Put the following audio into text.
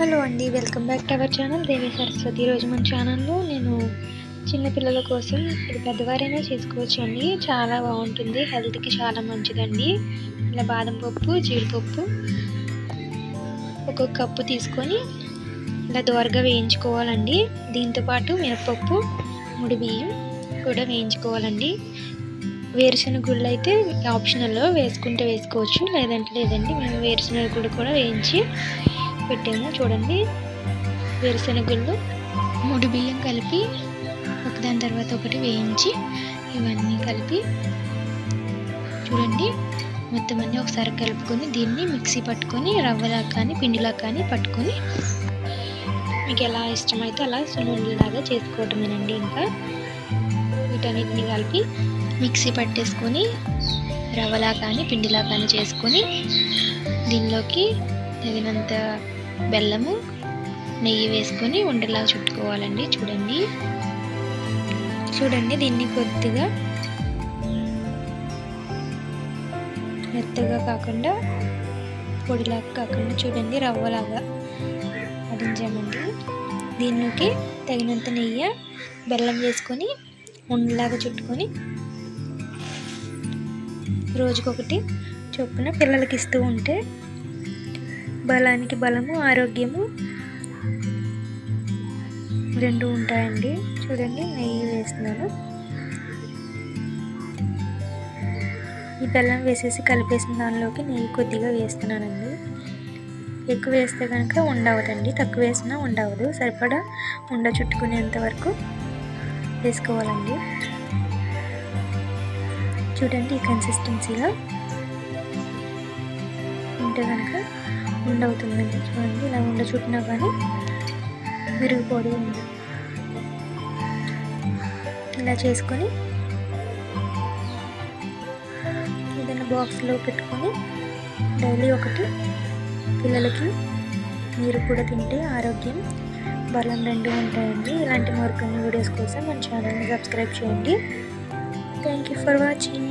Hello అండి welcome back to our channel. Devi Saraswati ఈరోజు మన ఛానల్లో నేను చిన్నపిల్లల కోసం ఇది పెద్దవారైనా చేసుకోవచ్చు అండి చాలా బాగుంటుంది. హెల్త్కి చాలా మంచిదండి. ఇలా బాదం పప్పు జీడిపప్పు ఒక్కొక్క కప్పు తీసుకొని ఇలా దోరగా వేయించుకోవాలండి. దీంతోపాటు మినపప్పు ముడి బియ్యం కూడా వేయించుకోవాలండి. వేరుశనగ గుళ్ళు అయితే ఆప్షనల్లో వేసుకుంటే వేసుకోవచ్చు. లేదంటే లేదండి మేము వేరుశనగ గుడి కూడా వేయించి పెట్టాము చూడండి. వేరుశనగలు మూడు బియ్యం కలిపి ఒకదాని తర్వాత ఒకటి వేయించి ఇవన్నీ కలిపి చూడండి. మొత్తం అన్నీ ఒకసారి కలుపుకొని దీన్ని మిక్సీ పట్టుకొని రవ్వలా కానీ పిండిలా కానీ పట్టుకొని మీకు ఎలా ఇష్టమైతే అలా సున్నుండిలాగా చేసుకోవటమేనండి ఇంకా. వీటన్నిటిని కలిపి మిక్సీ పట్టేసుకొని రవ్వలా కానీ పిండిలా కానీ చేసుకొని దీనిలోకి తగినంత బెల్లము నెయ్యి వేసుకొని ఉండలా చుట్టుకోవాలండి చూడండి. చూడండి దీన్ని కొద్దిగా మెత్తగా కాకుండా పొడిలాగా కాకుండా చూడండి రవ్వలాగా అదించామండి. దీనికి తగినంత నెయ్యి బెల్లం వేసుకొని ఉండలాగా చుట్టుకొని రోజుకొకటి చొప్పున పిల్లలకి ఇస్తూ ఉంటే బలానికి బలము ఆరోగ్యము రెండు ఉంటాయండి. చూడండి నెయ్యి వేస్తున్నాను. ఈ బెల్లం వేసేసి కలిపేసిన దానిలోకి నెయ్యి కొద్దిగా వేస్తున్నానండి. ఎక్కువ వేస్తే కనుక ఉండవదండి. తక్కువ వేసినా ఉండవదు. సరిపడా ఉండ చుట్టుకునేంత వరకు వేసుకోవాలండి. చూడండి ఈ కన్సిస్టెన్సీలో ఉంటే కనుక ఉండవుతుందండి చూడండి ఇలా ఉండ చుట్టినా కానీ విరిగిపోదు. ఉంది ఇలా చేసుకొని ఏదైనా బాక్స్లో పెట్టుకొని డైలీ ఒకటి పిల్లలకి మీరు కూడా తింటే ఆరోగ్యం బలం రెండు ఉంటాయండి. ఇలాంటి మరికొన్ని వీడియోస్ కోసం మన ఛానల్ని సబ్స్క్రైబ్ చేయండి. Thank you for watching.